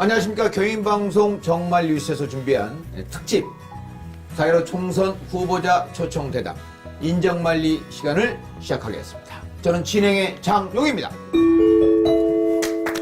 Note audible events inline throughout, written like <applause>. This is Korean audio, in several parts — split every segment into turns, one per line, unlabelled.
안녕하십니까. 교인방송 정말 뉴스에서 준비한 특집 4.15 총선 후보자 초청 대담 인정만리 시간을 시작하겠습니다. 저는 진행의 장용입니다.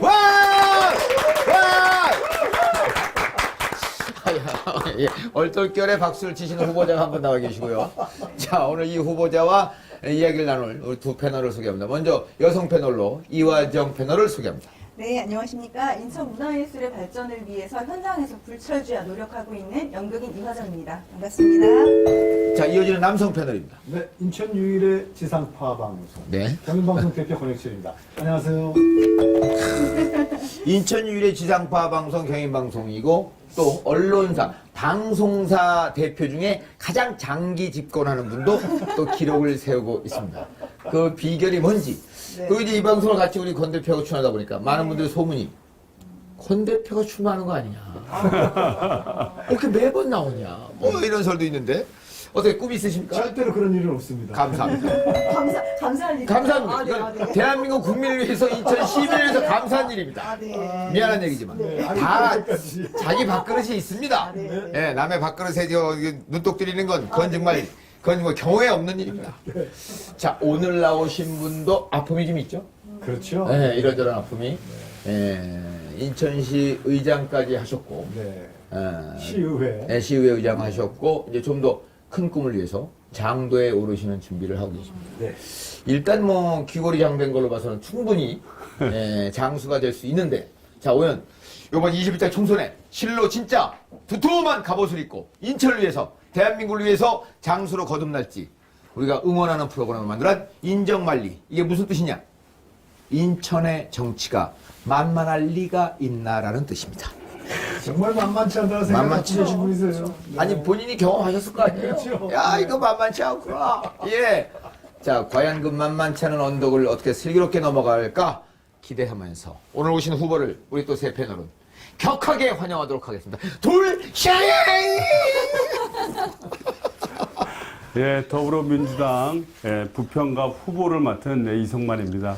와! 와! 예, 얼떨결에 박수를 치시는 후보자가 한 분 나와 계시고요. 자, 오늘 이 후보자와 이야기를 나눌 우리 두 패널을 소개합니다. 먼저 여성 패널로 이화정 패널을 소개합니다.
네, 안녕하십니까. 인천 문화예술의 발전을 위해서 현장에서 불철주야 노력하고 있는 연극인 이화정입니다. 반갑습니다.
자, 이어지는 남성 패널입니다.
네, 인천 유일의 지상파 방송.
네.
경인방송 대표 권혁철입니다. 안녕하세요. <laughs>
인천 유일의 지상파 방송 경인방송이고 또 언론사 방송사 대표 중에 가장 장기 집권하는 분도 또 기록을 세우고 있습니다. 그 비결이 뭔지.
네.
그 이제 이 방송을 같이 우리 권 대표가 출연하다 보니까 많은 분들의 소문이 권 대표가 출마하는 거 아니냐. <laughs> 어떻게 매번 나오냐. 뭐 이런 설도 있는데 어떻게 꿈 있으십니까?
절대로 그런 일은 없습니다.
감사합니다. <laughs>
감사, 감사할 일.
감사합니다.
아, 네, 아,
이건
네.
대한민국 국민을 위해서 2011년에서 감사한 일입니다.
아, 네.
미안한 얘기지만
네,
다. 자기 밥그릇이 있습니다.
아, 네.
예, 남의 밥그릇에 저 눈독 들이는 건 그건 정말 그건 뭐 경우에 없는 일입니다. 자 오늘 나오신 분도 아픔이 좀 있죠?
그렇죠.
예, 이런저런 아픔이 예, 인천시 의장까지 하셨고
네.
예,
시의회.
예, 시의회 의장 하셨고 이제 좀 더 큰 꿈을 위해서 장도에 오르시는 준비를 하고 계십니다.
네.
일단 뭐 귀걸이 장된 걸로 봐서는 충분히 <laughs> 예, 장수가 될 수 있는데 자 오연 이번 21대 총선에 실로 진짜 두툼한 갑옷을 입고 인천을 위해서 대한민국을 위해서 장수로 거듭날지 우리가 응원하는 프로그램을 만들어 인정만리 이게 무슨 뜻이냐 인천의 정치가 만만할 리가 있나라는 뜻입니다
정말 만만치 않다는 생각을
만만치
계신 분이세요. 네.
아니 본인이 경험하셨을 거 아니에요
그렇죠.
야 이거 만만치 않구나 예. 자 과연 그 만만치 않은 언덕을 어떻게 슬기롭게 넘어갈까 기대하면서 오늘 오신 후보를 우리 또 세 패널은 격하게 환영하도록 하겠습니다 둘샤잉
예, 더불어민주당 예, 부평갑 후보를 맡은 네, 이성만입니다.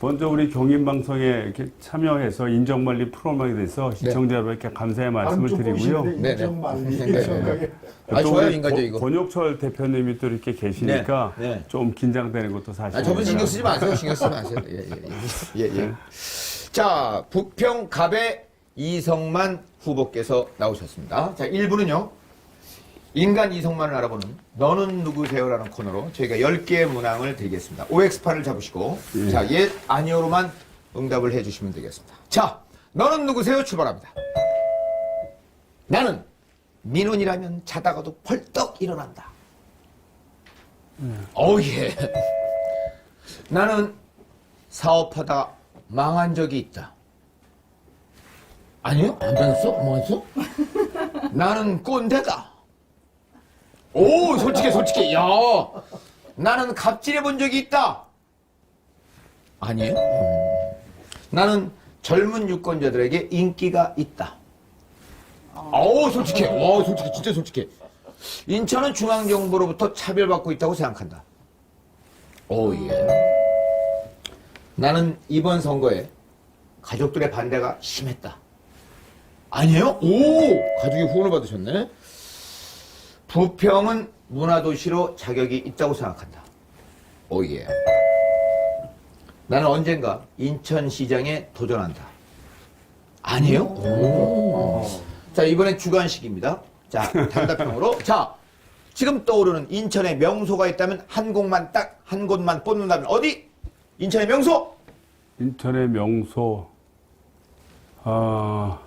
먼저 우리 경인방송에 이렇게 참여해서 인정관리 프로그램에 대해서 시청자 여러분께 감사의 말씀을
좀
드리고요.
네, 네, 네. 아,
또
좋아요,
우리
인간적
권-
이거.
권혁철 대표님이 또 이렇게 계시니까
네, 네.
좀 긴장되는 것도 사실입니다.
아, 저분 신경 쓰지 마세요. 신경 쓰지 마세요. 예, 예, 예. 예, 예. 자, 부평 갑의 이성만 후보께서 나오셨습니다. 자, 1부는요. 인간 이성만을 알아보는 너는 누구세요라는 코너로 저희가 10개의 문항을 드리겠습니다. OX8을 잡으시고 자, 예, 아니오로만 응답을 해 주시면 되겠습니다. 자, 너는 누구세요? 출발합니다. 나는 민원이라면 자다가도 벌떡 일어난다. 어우 예. 나는 사업하다 망한 적이 있다. 아니요? 안 됐어? 뭐 했어? <laughs> 나는 꼰대다. 오, 솔직해, 솔직해. 야. 나는 갑질해 본 적이 있다. 아니에요? 음. 나는 젊은 유권자들에게 인기가 있다. 어우, 솔직해. 와, 솔직해. 진짜 솔직해. 인천은 중앙정부로부터 차별받고 있다고 생각한다. 오, 예. 나는 이번 선거에 가족들의 반대가 심했다. 아니에요? 오! 가족이 후원을 받으셨네? 부평은 문화도시로 자격이 있다고 생각한다. 오, 예. 나는 언젠가 인천시장에 도전한다. 아니에요? 오. 자, 이번엔 주관식입니다. 자, 단답형으로. <laughs> 자, 지금 떠오르는 인천에 명소가 있다면 한 곳만 딱 한 곳만 뽑는다면 어디? 인천의 명소?
인천의 명소 아,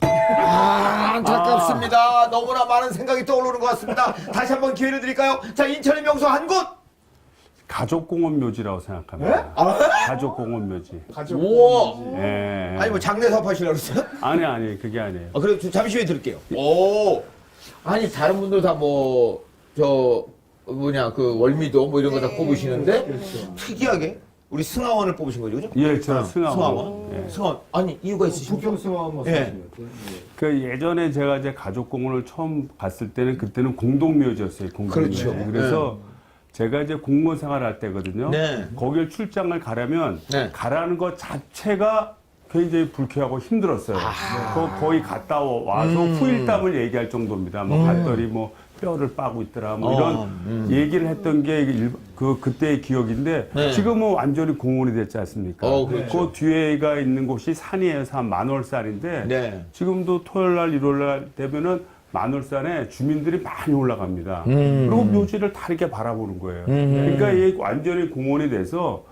아, 안타깝습니다. 너무나 많은 생각이 떠오르는 것 같습니다. 다시 한번 기회를 드릴까요? 자, 인천의 명소 한 곳.
가족공원 묘지라고 생각합니다.
아,
가족공원 묘지.
가족.
우와.
예.
아니 뭐 장례 사업 하시려고 그랬어요?
아니 아니 그게 아니에요.
아, 그래 잠시 후에 들을게요. 오. 아니 다른 분들 다 뭐 저 뭐냐 그 월미도 뭐 이런 거다
네.
뽑으시는데
그렇죠.
특이하게 우리 승하원을 뽑으신 거죠, 그죠?
예, 제가
어,
승하원.
승하원.
예.
승하원. 아니 이유가 있으십니까?
부평수와 뭐
예.
것 같아요.
그 예전에 제가 이제 가족공원을 처음 갔을 때는 그때는 공동묘지였어요. 공동묘지.
그렇죠.
그래서 제가 이제 공무원 생활할 때거든요.
네.
거길 출장을 가려면
네.
가라는 것 자체가 굉장히 불쾌하고 힘들었어요.
아.
거- 거의 갔다 와서
음.
후일담을 얘기할 정도입니다. 뭐 갔더니 뭐 뼈를 빠고 있더라 뭐 이런
어, 음.
얘기를 했던 게 일- 그 그때의 기억인데
네.
지금은 완전히 공원이 됐지 않습니까?
어, 그렇죠.
그 뒤에가 있는 곳이 산이에요. 산 만월산인데
네.
지금도 토요일 날 일요일 날 되면은 만월산에 주민들이 많이 올라갑니다.
음.
그리고 묘지를 다 이렇게 바라보는 거예요.
음.
그러니까 이게 완전히 공원이 돼서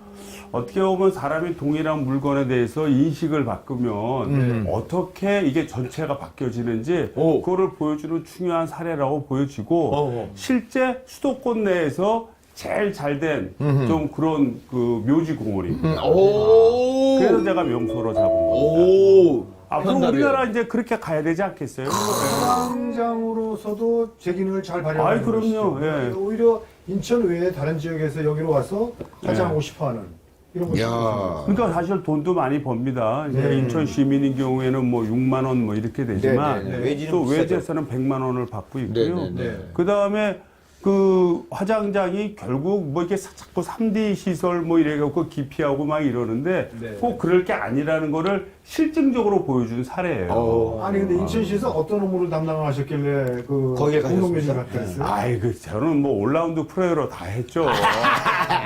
어떻게 보면 사람이 동일한 물건에 대해서 인식을 바꾸면
음.
어떻게 이게 전체가 바뀌어지는지
오.
그거를 보여주는 중요한 사례라고 보여지고
어.
실제 수도권 내에서 제일 잘 된. 좀 그런 그 묘지 공원입니다.
음, 오.
그래서 제가 명소로 잡은 겁니다.
오.
앞으로
현답이에요.
우리나라 이제 그렇게 가야 되지 않겠어요?
광장으로서도 제 기능을 잘 발휘하는
아이, 그럼요.
것이죠.
예.
오히려 인천 외에 다른 지역에서 여기로 와서 화장하고 싶어하는 이런
야.
그러니까 사실 돈도 많이 법니다. 이제
네.
인천 시민인 경우에는 뭐 6만 원 뭐 이렇게 되지만
네, 네, 네. 외지는
또
비싸죠.
외제에서는 100만 원을 받고 있고요.
네, 네, 네.
그 다음에 그 화장장이 결국 뭐 이렇게 사- 자꾸 3D 시설 뭐 이래갖고 기피하고 막 이러는데
네.
꼭 그럴 게 아니라는 거를 실증적으로 보여준 사례예요.
어.
아니 근데 인천시에서 어떤 업무를 담당하셨길래 그
거기에
공동묘지
가셨습니까?
갔다 했어요?
아이, 그, 저는 뭐 올라운드 프로로 다 했죠. <laughs>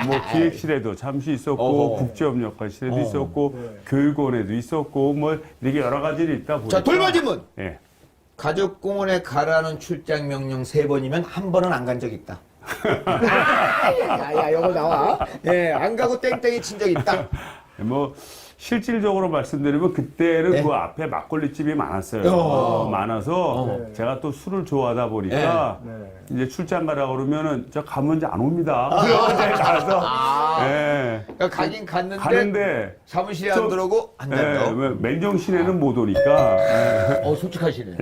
뭐 기획실에도 잠시 있었고,
어허.
국제협력관실에도
어.
있었고,
네.
교육원에도 있었고, 뭐 이렇게 여러 가지를 있다 보니까.
자, 돌발 질문.
예.
가족공원에 가라는 출장 명령 세 번이면 한 번은 안 간 적 있다. <laughs> 야야, 요거 나와. 예, 안 가고 땡땡이 친 적 있다.
뭐 실질적으로 말씀드리면 그때는
네.
그 앞에 막걸리 집이 많았어요.
어.
어, 많아서
네.
제가 또 술을 좋아하다 보니까
네.
이제 출장 가라 그러면은 저 가면 이제 안 옵니다. 그래서 이제 <laughs> 가서
아.
예.
그러니까 가긴 갔는데
가는데
사무실에 안
저-
들어오고 안
예,
된다.
왜 맨정신에는 못 오니까
어, 솔직하시네.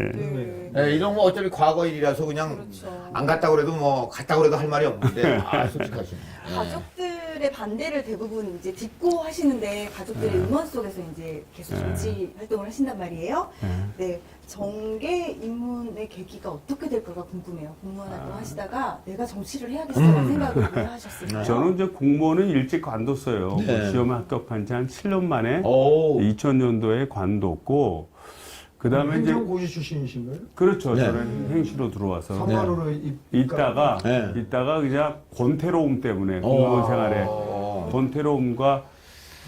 네.
예, 이런 거 어차피 과거 일이라서 그냥
그렇죠.
안 갔다 그래도 뭐 갔다 그래도 할 말이 없는데 아, 솔직하시네. 예.
가족들의 반대를 대부분 이제 딛고 하시는데 가족들의 응원 속에서 이제 계속 정치 활동을 하신단 말이에요. 네. 정계 입문의 계기가 어떻게 될까가 궁금해요. 공무원 활동 하시다가 내가 정치를 해야겠어라는 생각을 왜 하셨을까요?
저는 이제 공무원은 일찍 관뒀어요.
네.
뭐 시험 에 합격한 지 한 7년 만에
오.
2000년도에 관뒀고 그다음에 이제
행정고시 출신이신가요?
그렇죠.
네.
저는 행시로 들어와서
상관으로 입-
있다가
네.
있다가 그냥 권태로움 때문에
어.
공무원 생활에
어.
권태로움과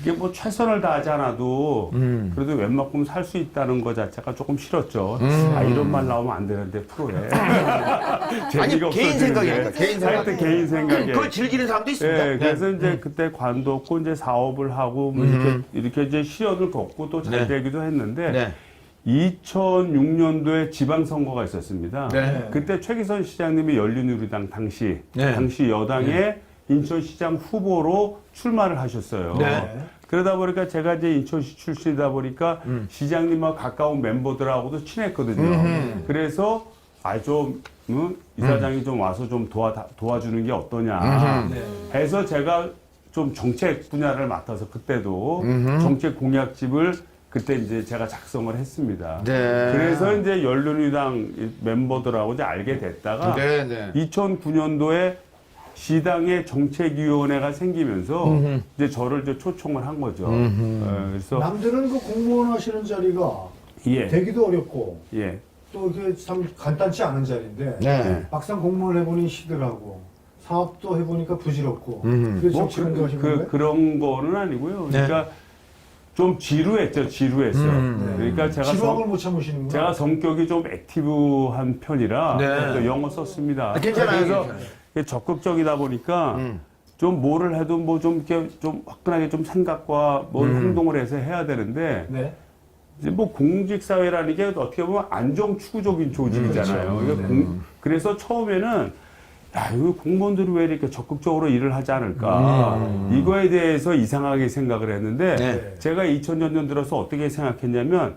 이게 뭐 최선을 다하지 않아도
음.
그래도 웬만큼 살 수 있다는 것 자체가 조금 싫었죠.
음.
아 이런 말 나오면 안 되는데 프로에 <laughs>
아니
재미가
개인
없어지는데.
생각이니까 개인 생각.
하여튼 개인 생각에
그걸 즐기는 사람도 있습니다.
예, 그래서 이제 그때 관뒀고 이제 사업을 하고 뭐 이렇게 이렇게 이제 시련을 겪고 또잘
음. 네.
되기도 했는데
네.
2006년도에 지방선거가 있었습니다.
네.
그때 최기선 시장님이 열린우리당 당시
네.
당시 여당의 인천시장 후보로 출마를 하셨어요.
네.
그러다 보니까 제가 이제 인천시 출신이다 보니까
음.
시장님과 가까운 멤버들하고도 친했거든요. 그래서 아좀 음, 이사장이 좀 와서 좀 도와 도와주는 게 어떠냐
네.
해서 제가 좀 정책 분야를 맡아서 그때도
음흠.
정책 공약집을 그때 이제 제가 작성을 했습니다.
네.
그래서 이제 열린우리당 멤버들하고 이제 알게 됐다가
네, 네.
2009년도에 시당의 정책위원회가 생기면서
음흠.
이제 저를 이제 초청을 한 거죠. 어, 그래서
남들은 그 공무원 하시는 자리가
예,
되기도 어렵고
예,
또 이게 참 간단치 않은 자리인데
네.
막상 공무원 해보니 시들하고 사업도 해보니까 부질없고
음.
그래서
뭐
정치
그, 그,
건가요?
그런 거는 아니고요.
네.
그러니까 좀 지루했죠, 지루했어요.
음.
그러니까 제가
지루함을
성,
못 참으시는구나.
제가 성격이 좀 액티브한 편이라
네.
또 영어 썼습니다.
아, 괜찮아요,
그래서
괜찮아요.
적극적이다 보니까
음.
좀 뭐를 해도 뭐 좀 이렇게 좀 화끈하게 좀 생각과 뭘
음.
행동을 해서 해야 되는데
네.
이제 뭐 공직 사회라는 게 어떻게 보면 안정 추구적인 조직이잖아요.
그렇죠.
그러니까 공- 그래서 처음에는 야, 이거 공무원들이 왜 이렇게 적극적으로 일을 하지 않을까? 이거에 대해서 이상하게 생각을 했는데
네.
제가 2000년 들어서 어떻게 생각했냐면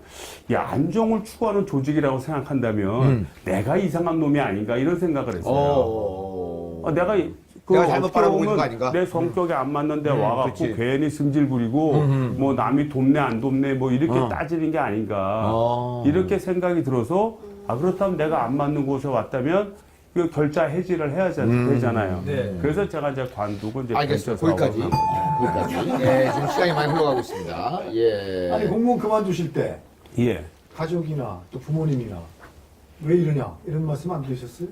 야, 안정을 추구하는 조직이라고 생각한다면
음.
내가 이상한 놈이 아닌가 이런 생각을 했어요.
어.
아, 내가 이- 그
내가 잘못 바라보고 있는 거 아닌가?
내 성격에 안 맞는데
음,
와갖고
그치.
괜히 승질 부리고
음.
뭐 남이 돕네 안 돕네 뭐 이렇게
어.
따지는 게 아닌가
어.
이렇게 생각이 들어서 아 그렇다면 내가 안 맞는 곳에 왔다면 그 결자 해지를 해야 자-
음.
되잖아요.
네.
그래서 제가 이제 관두고 이제
알겠습니다.
벤처
거기까지. 거기까지. 예, 지금 시간이 많이 흘러가고 있습니다. 예.
아니 공무원 그만두실 때
예.
가족이나 또 부모님이나 왜 이러냐 이런 말씀 안 드셨어요?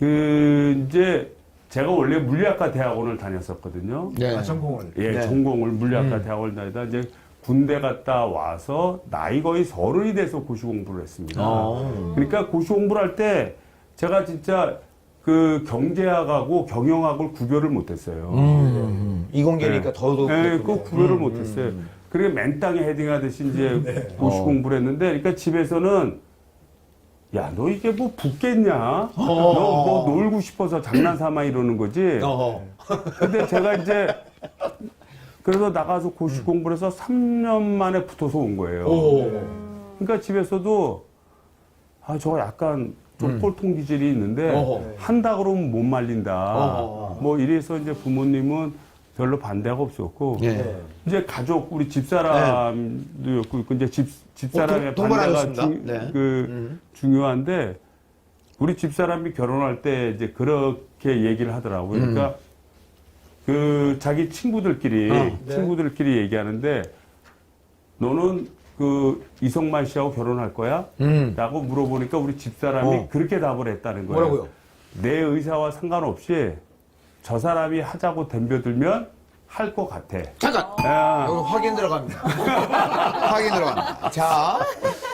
그 이제 제가 원래 물리학과 대학원을 다녔었거든요.
네.
아, 전공을.
예,
네.
전공을 물리학과
음.
대학원을 다니다 이제 군대 갔다 와서 나이 거의 서른이 돼서 고시 공부를 했습니다.
어.
그러니까 고시 공부를 할 때 제가 진짜 그 경제학하고 경영학을 구별을 못했어요.
음, 이공계니까
네.
더더욱.
네.
그
구별을
음,
못했어요.
음.
그러니까 맨 땅에 헤딩하듯이 이제
네.
고시
어. 공부를
했는데, 그러니까 집에서는 야, 너 이게 뭐 붙겠냐?
어.
너뭐 놀고 싶어서 장난 삼아 이러는 거지.
어허.
근데 제가 이제 그래서 나가서 고시
음.
공부를 해서 3년 만에 붙어서 온 거예요.
오.
그러니까 집에서도 아, 저거 약간 좀
음.
꼴통 기질이 있는데
어허.
한다 그러면 못 말린다.
어허.
뭐 이래서 이제 부모님은 별로 반대가 없었고
예.
네.
이제 가족 우리 집사람도 있고 있고 이제 집 집사람의
어, 동- 동반하고
반대가. 중,
네.
그
음.
중요한데 우리 집사람이 결혼할 때 이제 그렇게 얘기를 하더라고요. 그러니까 그 자기 친구들끼리
음. 어,
네.
친구들끼리 얘기하는데 너는 그 이성만 씨하고 결혼할 거야?
음.
라고 물어보니까 우리 집사람이
어.
그렇게 답을 했다는 거예요.
뭐라고요?
내 의사와 상관없이 저 사람이 하자고 덤벼들면 할 것 같아.
잠깐.
야,
여기 확인 들어갑니다. <laughs> 확인 들어갑니다. 자,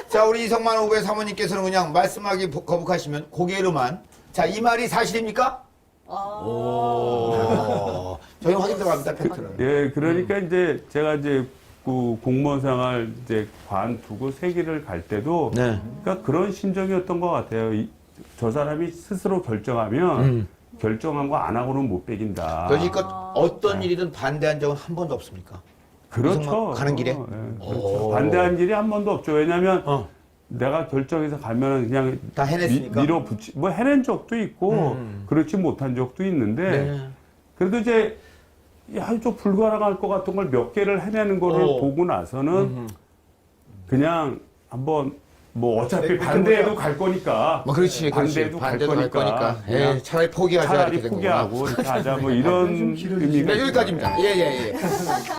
자 우리 이성만 후보의 사모님께서는 그냥 말씀하기 보- 거북하시면 고개로만. 자, 이 말이 사실입니까?
아,
오. 저희 확인 들어갑니다. 팩트는.
예, 그러니까 이제 제가 이제 그 공무원 생활 이제 관두고 세기를 갈 때도
네.
그러니까 그런 심정이었던 것 같아요. 이- 저 사람이 스스로 결정하면
음.
결정한 거 안 하고는 못 빼긴다.
여지껏 어떤 일이든 반대한 적은 한 번도 없습니까?
그렇죠.
가는 길에?
어, 예, 그렇죠.
오.
반대한 일이 한 번도 없죠. 왜냐하면
어.
내가 결정해서 가면 그냥
다 해냈으니까.
미, 밀어붙이 뭐 해낸 적도 있고
음.
그렇지 못한 적도 있는데
네.
그래도 이제 야, 좀 불가능할 것 같은 걸 몇 개를 해내는 거를
어.
보고 나서는
음.
그냥 한번 뭐 어차피
네,
반대해도 갈 거니까
뭐 그렇지, 그렇지.
반대도 갈
반대도 갈
거니까
거니까. 예, 차라리 포기하자
차라리
이렇게 된
포기하고
거구나.
이렇게 하자 뭐 이런. <laughs> 의미가
네, 여기까지입니다. 예, 예, 예. <laughs>